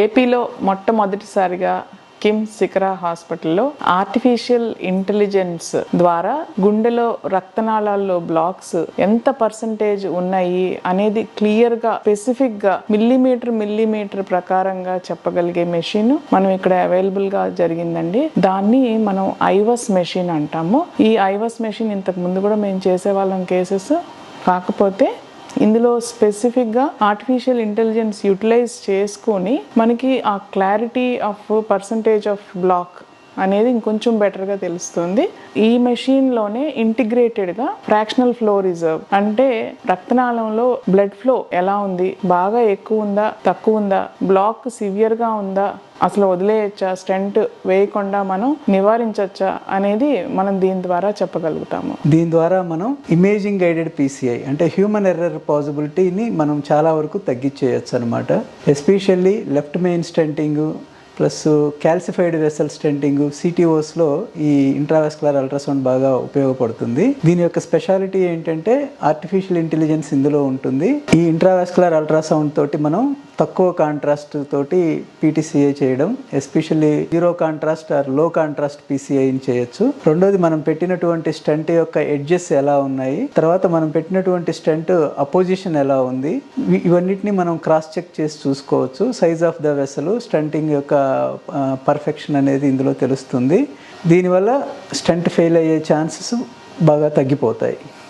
ఏపీలో మొట్టమొదటిసారిగా కిమ్ శిఖరా హాస్పిటల్లో ఆర్టిఫిషియల్ ఇంటెలిజెన్స్ ద్వారా గుండెలో రక్తనాళాల్లో బ్లాక్స్ ఎంత పర్సంటేజ్ ఉన్నాయి అనేది క్లియర్గా స్పెసిఫిక్గా మిల్లీమీటర్ మిల్లీమీటర్ ప్రకారంగా చెప్పగలిగే మెషిన్ మనం ఇక్కడ అవైలబుల్గా జరిగిందండి. దాన్ని మనం ఐవస్ మెషిన్ అంటాము. ఈ ఐవస్ మెషిన్ ఇంతకు ముందు కూడా మేము చేసేవాళ్ళం కేసెస్. కాకపోతే ఇందులో స్పెసిఫిక్గా ఆర్టిఫిషియల్ ఇంటెలిజెన్స్ యూటిలైజ్ చేసుకొని మనకి ఆ clarity of percentage of block అనేది ఇంకొంచెం బెటర్గా తెలుస్తుంది. ఈ మెషిన్లోనే ఇంటిగ్రేటెడ్గా ఫ్రాక్షనల్ ఫ్లో రిజర్వ్ అంటే రక్తనాళంలో బ్లడ్ ఫ్లో ఎలా ఉంది? బాగా ఎక్కువ ఉందా? తక్కువ ఉందా? బ్లాక్ సివియర్గా ఉందా? అసలు వదిలేయచ్చా? స్టెంట్ వేయకుండా మనం నివారించవచ్చా అనేది మనం దీని ద్వారా చెప్పగలుగుతాము. దీని ద్వారా మనం ఇమేజింగ్ గైడెడ్ పీసీఐ అంటే హ్యూమన్ ఎర్రర్ పాసిబిలిటీని మనం చాలా వరకు తగ్గించేయచ్చు అనమాట especially left main stenting plus calcified vessel stenting సిటీఓస్లో ఈ ఇంట్రావెస్కులర్ అల్ట్రాసౌండ్ బాగా ఉపయోగపడుతుంది. దీని యొక్క స్పెషాలిటీ ఏంటంటే ఆర్టిఫిషియల్ ఇంటెలిజెన్స్ ఇందులో ఉంటుంది. ఈ ఇంట్రావెస్కులర్ అల్ట్రాసౌండ్ తోటి మనం తక్కువ కాంట్రాస్ట్ తోటి పీటీసీఐ చేయడం ఎస్పెషల్లీ జీరో కాంట్రాస్ట్ ఆర్లో కాంట్రాస్ట్ పీసీఐని చేయొచ్చు. రెండోది మనం పెట్టినటువంటి స్టంట్ యొక్క ఎడ్జెస్ ఎలా ఉన్నాయి తర్వాత మనం పెట్టినటువంటి స్టంట్ అపోజిషన్ ఎలా ఉంది ఇవన్నిటిని మనం క్రాస్ చెక్ చేసి చూసుకోవచ్చు. Size of the vessel stenting యొక్క పర్ఫెక్షన్ అనేది ఇందులో తెలుస్తుంది. దీనివల్ల స్టంట్ ఫెయిల్ అయ్యే ఛాన్సెస్ బాగా తగ్గిపోతాయి.